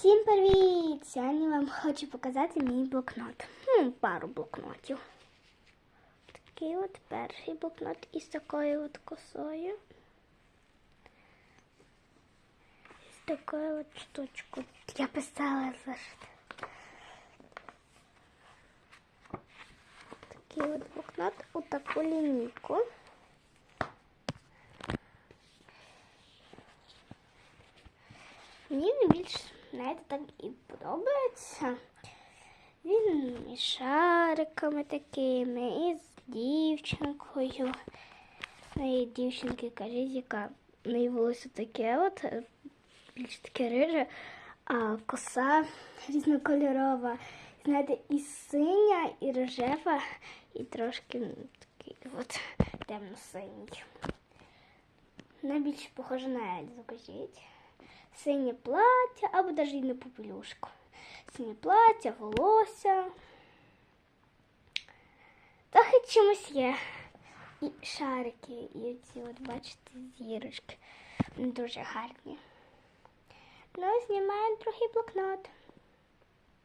Всім привіт! Сьогодні вам хочу показати мій блокнот. Ну, пару блокнотів. Такий от перший блокнот із такою от косою. З такою от штучкою. Я писала зашит. Такий от блокнот у таку лінійку. Мені більш знаєте, так і подобається. Він із шариками такими, і з дівчинкою. Ну, і дівчинки каже, яка неї волосся таке, от е, більш таке риже, а коса різнокольорова. Знаєте, і синя, і рожева, і трошки ну, такий от темно-синій. Найбільш похоже на Ельзу, кажіть. Синє плаття або навіть не попелюшку. Синє плаття, волосся. Трохи чимось є. І шарики, і ці от, бачите, зірочки. Дуже гарні. Ну, знімаємо другий блокнот.